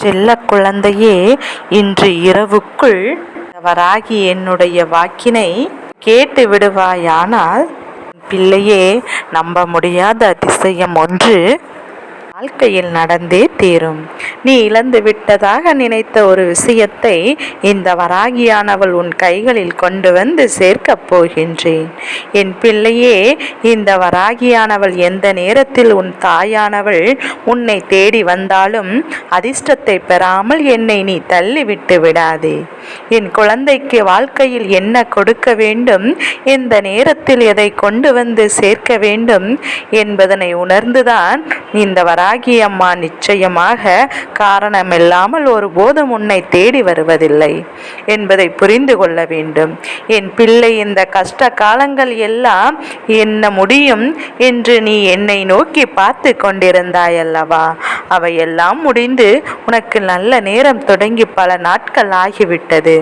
செல்ல குழந்தையே இன்று இரவுக்குள் வராகி என்னுடைய வாக்கினை கேட்டு விடுவாயானால் பிள்ளையே நம்ப முடியாத அதிசயம் ஒன்று வாழ்க்கையில் நடந்தே தீரும். நீ இழந்து விட்டதாக நினைத்த ஒரு விஷயத்தை இந்த வராகியானவள் உன் கைகளில் கொண்டு வந்து சேர்க்கப் போகின்றேன். என் பிள்ளையே இந்த வராகியானவள் எந்த நேரத்தில் உன் தாயானவள் உன்னை தேடி வந்தாலும் அதிர்ஷ்டத்தை பெறாமல் என்னை நீ தள்ளிவிட்டு விடாதே. என் குழந்தைக்கு வாழ்க்கையில் என்ன கொடுக்க வேண்டும்? எந்த நேரத்தில் எதை கொண்டு வந்து சேர்க்க வேண்டும்? என்பதனை உணர்ந்துதான் இந்த வராகி அம்மா நிச்சயமாக காரணமில்லாமல் ஒருபோதும் உன்னை தேடி வருவதில்லை என்பதை புரிந்து கொள்ள வேண்டும். என் பிள்ளை இந்த கஷ்ட காலங்கள் எல்லாம் என்ன முடியும் என்று நீ என்னை நோக்கி பார்த்து கொண்டிருந்தாயல்லவா? அவையெல்லாம் முடிந்து உனக்கு நல்ல நேரம் தொடங்கி பல நாட்கள் ஆகிவிட்டது.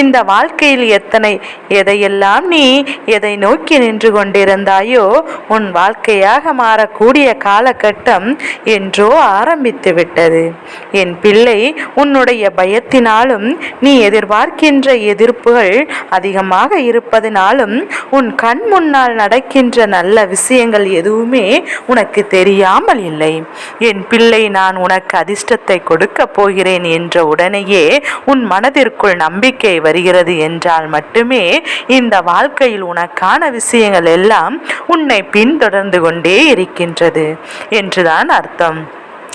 இந்த வாழ்க்கையில் எத்தனை எதையெல்லாம் நீ எதை நோக்கி நின்று கொண்டிருந்தாயோ உன் வாழ்க்கையாக மாறக்கூடிய காலகட்டம் என்றோ ஆரம்பித்து விட்டது. என் பிள்ளை உன்னுடைய பயத்தினாலும் நீ எதிர்பார்க்கின்ற எதிர்ப்புகள் அதிகமாக இருப்பதினாலும் உன் கண் முன்னால் நடக்கின்ற நல்ல விஷயங்கள் எதுவுமே உனக்கு தெரியாமல் இல்லை. என் பிள்ளை நான் உனக்கு அதிர்ஷ்டத்தை கொடுக்க போகிறேன் என்ற உடனேயே உன் மனதிற்குள் நம்பிக்கை வருகிறது என்றால் மட்டுமே இந்த வாழ்க்கையில் உனக்கான விஷயங்கள் எல்லாம் உன்னை பின்தொடர்ந்து கொண்டே இருக்கின்றது என்றுதான் அர்த்தம்.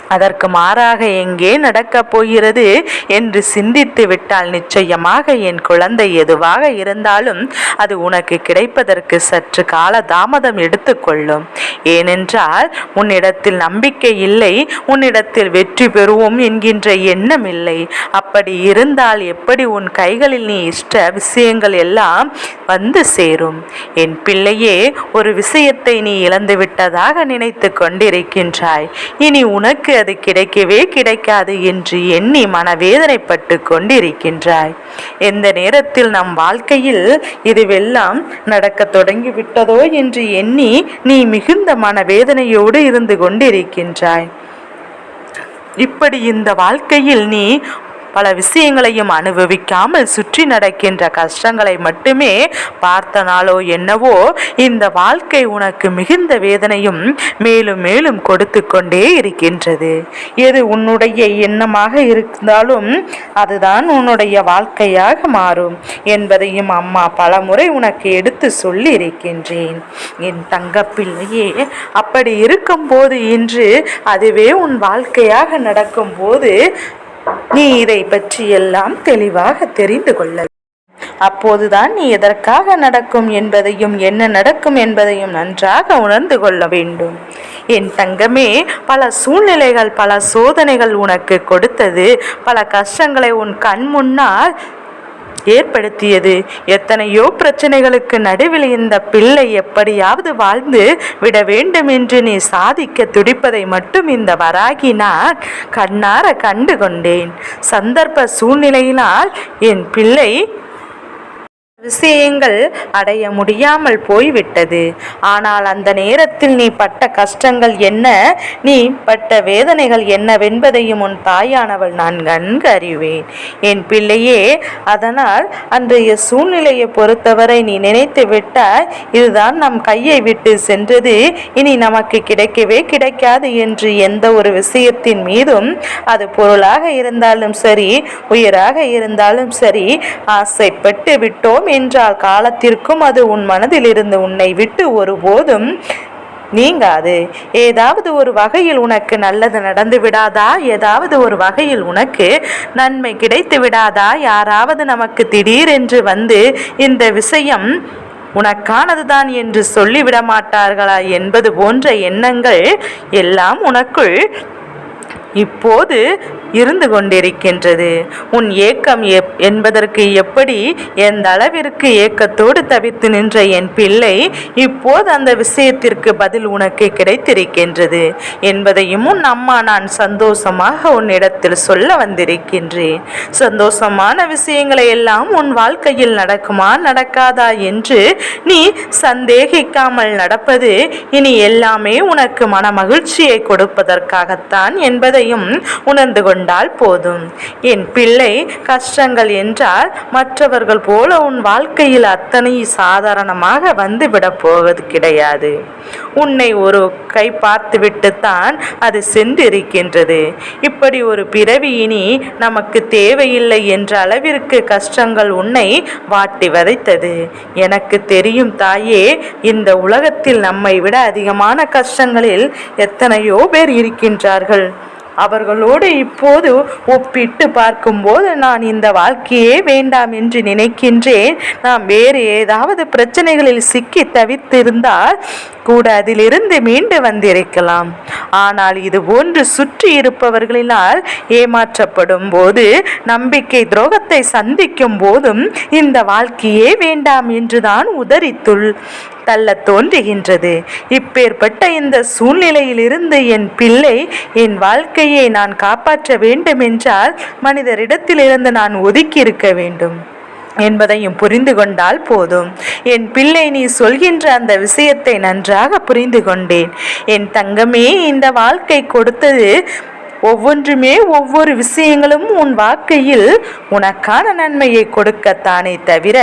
அதற்கு மாறாக எங்கே நடக்கப் போகிறது என்று சிந்தித்து விட்டால் நிச்சயமாக என் குழந்தை எதுவாக இருந்தாலும் அது உனக்கு கிடைப்பதற்கு சற்று கால தாமதம் எடுத்துக்கொள்ளும் ஏனென்றால் உன்னிடத்தில் நம்பிக்கை இல்லை உன்னிடத்தில் வெற்றி பெறுவோம் என்கின்ற எண்ணம் இல்லை. அப்படி இருந்தால் எப்படி உன் கைகளில் நீ இஷ்ட விஷயங்கள் எல்லாம் வந்து சேரும்? என் பிள்ளையே ஒரு விஷயத்தை நீ இழந்து விட்டதாக நினைத்து கொண்டிருக்கின்றாய். இனி உனக்கு அது கிடைக்கவே கிடைக்காது என்று எண்ணி மனவேதனைப்பட்டு கொண்டிருக்கின்றாய். எந்த நேரத்தில் நம் வாழ்க்கையில் இதுவெல்லாம் நடக்க தொடங்கிவிட்டதோ என்று எண்ணி நீ மிகுந்த மனவேதனையோடு இருந்து கொண்டிருக்கின்றாய். இப்படி இந்த வாழ்க்கையில் நீ பல விஷயங்களையும் அனுபவிக்காமல் சுற்றி நடக்கின்ற கஷ்டங்களை மட்டுமே பார்த்தனாலோ என்னவோ இந்த வாழ்க்கை உனக்கு மிகுந்த வேதனையும் மேலும் மேலும் கொடுத்து கொண்டே இருக்கின்றது. எது உன்னுடைய எண்ணமாக இருந்தாலும் அதுதான் உன்னுடைய வாழ்க்கையாக மாறும் என்பதையும் அம்மா பலமுறை உனக்கு எடுத்து சொல்லி இருக்கின்றேன் என் தங்கப்பிள்ளையே அப்படி இருக்கும்போது இன்று அதுவே உன் வாழ்க்கையாக நடக்கும்போது நீ இதை பற்றியெல்லாம் தெளிவாக தெரிந்து கொள்ள. அப்போதுதான் நீ எதற்காக நடக்கும் என்பதையும் என்ன நடக்கும் என்பதையும் நன்றாக உணர்ந்து கொள்ள வேண்டும். என் தங்கமே பல சூழ்நிலைகள் பல சோதனைகள் உனக்கு கொடுத்தது. பல கஷ்டங்களை உன் கண் முன்னால் ஏற்படுத்தியது. எத்தனையோ பிரச்சனைகளுக்கு நடுவில் இந்த பிள்ளை எப்படியாவது வாழ்ந்து விட வேண்டும் என்று நீ சாதிக்க துடிப்பதை மட்டும் இந்த வராகி நான் கண்ணார கண்டு கொண்டேன் சந்தர்ப்ப சூழ்நிலையினால் என் பிள்ளை விஷயங்கள் அடைய முடியாமல் போய்விட்டது. ஆனால் அந்த நேரத்தில் நீ பட்ட கஷ்டங்கள் என்ன? நீ பட்ட வேதனைகள் என்னவென்பதையும் உன் தாயானவள் நான் நன்கு அறிவேன். என் பிள்ளையே அதனால் அன்றைய சூழ்நிலையை பொறுத்தவரை நீ நினைத்து விட்டாய் இதுதான் நம் கையை விட்டு சென்றது. இனி நமக்கு கிடைக்கவே கிடைக்காது என்று எந்த ஒரு விஷயத்தின் மீதும் அது பொருளாக இருந்தாலும் சரி உயிராக இருந்தாலும் சரி ஆசைப்பட்டு விட்டோம் என்றால் காலத்திற்கும் அது உன் மனதில் இருந்து உன்னை விட்டு ஒருபோதும் நீங்காது. ஏதாவது ஒரு வகையில் உனக்கு நல்லது நடந்து விடாதா? ஏதாவது ஒரு வகையில் உனக்கு நன்மை கிடைத்து விடாதா? யாராவது நமக்கு திடீரென்று வந்து இந்த விஷயம் உனக்கானதுதான் என்று சொல்லிவிட மாட்டார்களா என்பது போன்ற எண்ணங்கள் எல்லாம் உனக்குள் இப்போது இருந்து கொண்டிருக்கின்றது. உன் ஏக்கம் எப் என்பதற்கு எப்படி எந்த அளவிற்கு ஏக்கத்தோடு தவித்து நின்ற என் பிள்ளை இப்போது அந்த விஷயத்திற்கு பதில் உனக்கு கிடைத்திருக்கின்றது என்பதையும் உன் அம்மா நான் சந்தோஷமாக உன்னிடத்தில் சொல்ல வந்திருக்கின்றேன். சந்தோஷமான விஷயங்களை எல்லாம் உன் வாழ்க்கையில் நடக்குமா நடக்காதா என்று நீ சந்தேகிக்காமல் நடப்பது இனி எல்லாமே உனக்கு மன மகிழ்ச்சியை கொடுப்பதற்காகத்தான் என்பதையும் உணர்ந்து கொண்டு கொண்டால் போதும். என் பிள்ளை கஷ்டங்கள் என்றால் மற்றவர்கள் போல உன் வாழ்க்கையில் அத்தனை சாதாரணமாக வந்துவிடப் போவது கிடையாது. உன்னை ஒரு கை பார்த்துவிட்டுத்தான் அது சென்றிருக்கின்றது. இப்படி ஒரு பிறவி இனி நமக்கு தேவையில்லை என்ற அளவிற்கு கஷ்டங்கள் உன்னை வாட்டி வதைத்தது. எனக்கு தெரியும் தாயே இந்த உலகத்தில் நம்மை விட அதிகமான கஷ்டங்களில் எத்தனையோ பேர் இருக்கின்றார்கள். அவர்களோடு இப்போது ஒப்பிட்டு பார்க்கும்போது நான் இந்த வாழ்க்கையே வேண்டாம் என்று நினைக்கின்றேன். நாம் வேறு ஏதாவது பிரச்சனைகளில் சிக்கி தவித்திருந்தால் கூட அதிலிருந்து மீண்டு வந்திருக்கலாம். ஆனால் இது போன்று சுற்றி இருப்பவர்களினால் ஏமாற்றப்படும் போது நம்பிக்கை துரோகத்தை சந்திக்கும் போதும் இந்த வாழ்க்கையே வேண்டாம் என்றுதான் உதறித்துள். தள்ள தோன்றுகின்றது. இப்பேற்பட்ட இந்த சூழ்நிலையிலிருந்து என் பிள்ளை என் வாழ்க்கையை நான் காப்பாற்ற வேண்டுமென்றால் மனிதரிடத்திலிருந்து நான் ஒதுக்கி இருக்க வேண்டும் என்பதையும் புரிந்து கொண்டால் போதும். என் பிள்ளை நீ சொல்கின்ற அந்த விஷயத்தை நன்றாக புரிந்து கொண்டேன். என் தங்கமே இந்த வாழ்க்கை கொடுத்தது ஒவ்வொன்றுமே ஒவ்வொரு விஷயங்களும் உன் வாழ்க்கையில் உனக்கான நன்மையை கொடுக்கத்தானே தவிர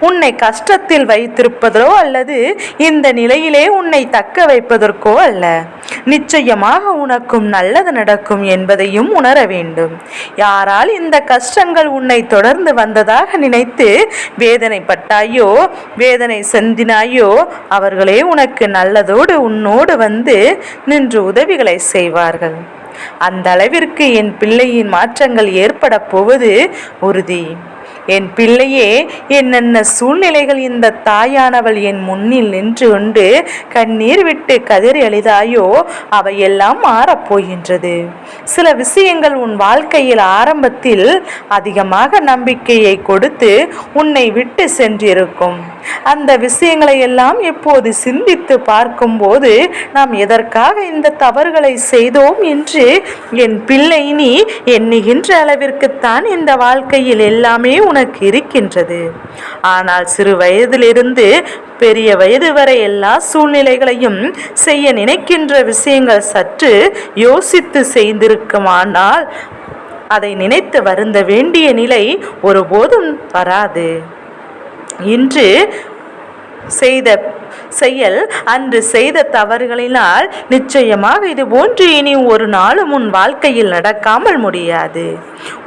உன்னை கஷ்டத்தில் வைத்திருப்பதோ அல்லது இந்த நிலையிலே உன்னை தக்க வைப்பதற்கோ அல்ல. நிச்சயமாக உனக்கும் நல்லது நடக்கும் என்பதையும் உணர வேண்டும். யாரால் இந்த கஷ்டங்கள் உன்னை தொடர்ந்து வந்ததாக நினைத்து வேதனைப்பட்டாயோ வேதனை செந்தினாயோ அவர்களே உனக்கு நல்லதோடு உன்னோடு வந்து நின்று உதவிகளை செய்வார்கள். அந்த அளவிற்கு என் பிள்ளையின் மாற்றங்கள் ஏற்பட போவது உறுதி. என் பிள்ளையே என்னென்ன சூழ்நிலைகள் இந்த தாயானவள் என் முன்னில் நின்று கொண்டு கண்ணீர் விட்டு கதிர் எளிதாயோ? அவையெல்லாம் மாறப்போகின்றது சில விஷயங்கள் உன் வாழ்க்கையில் ஆரம்பத்தில் அதிகமாக நம்பிக்கையை கொடுத்து உன்னை விட்டு சென்றிருக்கும். அந்த விஷயங்களை எல்லாம் இப்போது சிந்தித்து பார்க்கும்போது நாம் எதற்காக இந்த தவறுகளை செய்தோம் என்று என் பிள்ளை நீ எண்ணுகின்ற அளவிற்குத்தான் இந்த வாழ்க்கையில் எல்லாமே உனக்கு இருக்கின்றது ஆனால் சிறு வயதிலிருந்து பெரிய வயது வரை எல்லா சூழ்நிலைகளையும் செய்ய நினைக்கின்ற விஷயங்கள் சற்று யோசித்து செய்திருக்குமானால் அதை நினைத்து வருந்த வேண்டிய நிலை ஒருபோதும் வராது. இன்று செய்த செயல் அன்று செய்த தவறுகளினால் நிச்சயமாக இது போன்று இனி ஒரு நாளும் உன் வாழ்க்கையில் நடக்காமல் முடியாது.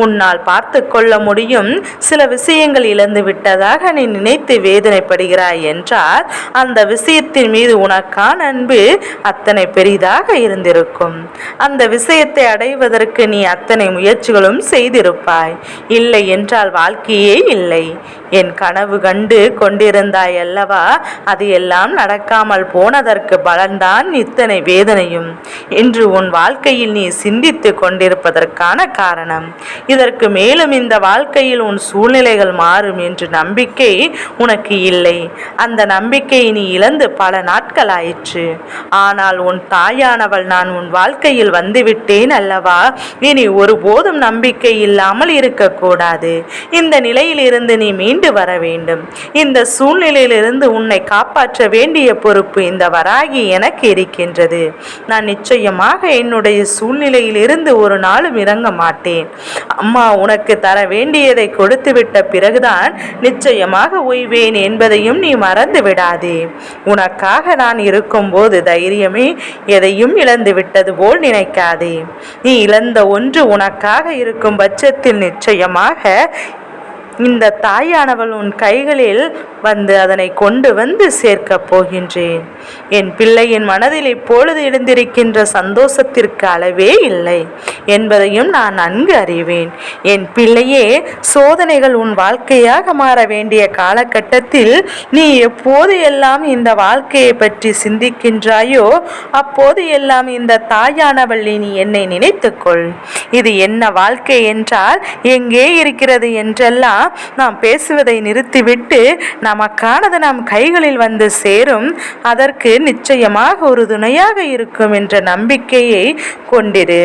உன்னால் பார்த்து கொள்ள முடியும் சில விஷயங்கள் இழந்து விட்டதாக நீ நினைத்து வேதனைப்படுகிறாய் என்றால் அந்த விஷயத்தின் மீது உனக்கான அன்பு அத்தனை பெரிதாக இருந்திருக்கும். அந்த விஷயத்தை அடைவதற்கு நீ அத்தனை முயற்சிகளும் செய்திருப்பாய். இல்லை என்றால் வாழ்க்கையே இல்லை. என் கனவு கண்டு கொண்டிருந்தாய் அல்லவா? அது எல்லாம் நடக்காமல் போனதற்கு பலன்தான் இத்தனை வேதனையும். என்று உன் வாழ்க்கையில் நீ சிந்தித்து கொண்டிருப்பதற்கான காரணம். இதற்கு மேலும் இந்த வாழ்க்கையில் உன் சூழ்நிலைகள் மாறும் என்று நம்பிக்கை உனக்கு இல்லை. அந்த நம்பிக்கையை நீ இழந்து பல நாட்கள் ஆயிற்று ஆனால் உன் தாயானவள் நான் உன் வாழ்க்கையில் வந்துவிட்டேன் அல்லவா? இனி ஒருபோதும் நம்பிக்கை இல்லாமல் இருக்கக்கூடாது. இந்த நிலையிலிருந்து நீ மீண்டு வர வேண்டும். இந்த சூழ்நிலையிலிருந்து உன்னை காப்பாற்ற வேண்டிய பொறுப்பு இந்த வராகி எனக்கு இருக்கின்றது. நான் நிச்சயமாக என்னுடைய சூழ்நிலையிலிருந்து ஒரு நாளும் இறங்க மாட்டேன். அம்மா உனக்கு தர வேண்டியதை கொடுத்துவிட்ட பிறகுதான் நிச்சயமாக ஓய்வேன் என்பதையும் நீ மறந்து விடாதே. உனக்காக நான் இருக்கும்போது தைரியமே எதையும் இழந்து விட்டது போல் நினைக்காதே. நீ இழந்த ஒன்று உனக்காக இருக்கும் பட்சத்தில் நிச்சயமாக இந்த தாயானவள் உன் கைகளில் வந்து அதனை கொண்டு வந்து சேர்க்கப் போகின்றேன். என் பிள்ளையின் மனதில் இப்பொழுது எழுந்திருக்கின்ற சந்தோஷத்திற்கு அளவே இல்லை என்பதையும் நான் நன்கு அறிவேன். என் பிள்ளையே சோதனைகள் உன் வாழ்க்கையாக மாற வேண்டிய காலகட்டத்தில் நீ எப்போது எல்லாம் இந்த வாழ்க்கையை பற்றி சிந்திக்கின்றாயோ அப்போது எல்லாம் இந்த தாயானவள் நீ என்னை நினைத்துக்கொள். இது என்ன வாழ்க்கை என்றால் எங்கே இருக்கிறது என்றெல்லாம் நாம் பேசுவதை நிறுத்திவிட்டு நமக்கானது நம் கைகளில் வந்து சேரும் அதற்கு நிச்சயமாக ஒரு துணையாக இருக்கும் என்ற நம்பிக்கையை கொண்டிரு.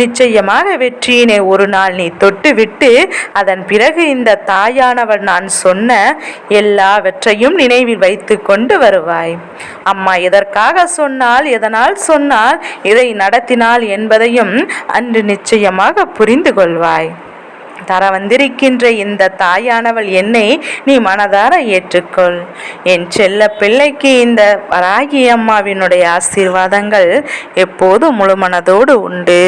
நிச்சயமாக வெற்றியினை ஒரு நாள் நீ தொட்டுவிட்டு அதன் பிறகு இந்த தாயானவள் நான் சொன்ன எல்லாவற்றையும் நினைவில் வைத்து கொண்டு வருவாய். அம்மா எதற்காக சொன்னால் எதனால் சொன்னால் இதை நடத்தினாள் என்பதையும் அன்று நிச்சயமாக புரிந்து கொள்வாய். தர வந்திருக்கின்ற இந்த தாயானவள் என்னை நீ மனதார ஏற்றுக்கொள். என் செல்ல பிள்ளைக்கு இந்த வராகி அம்மாவினுடைய ஆசீர்வாதங்கள் எப்போதும் முழுமனதோடு உண்டு.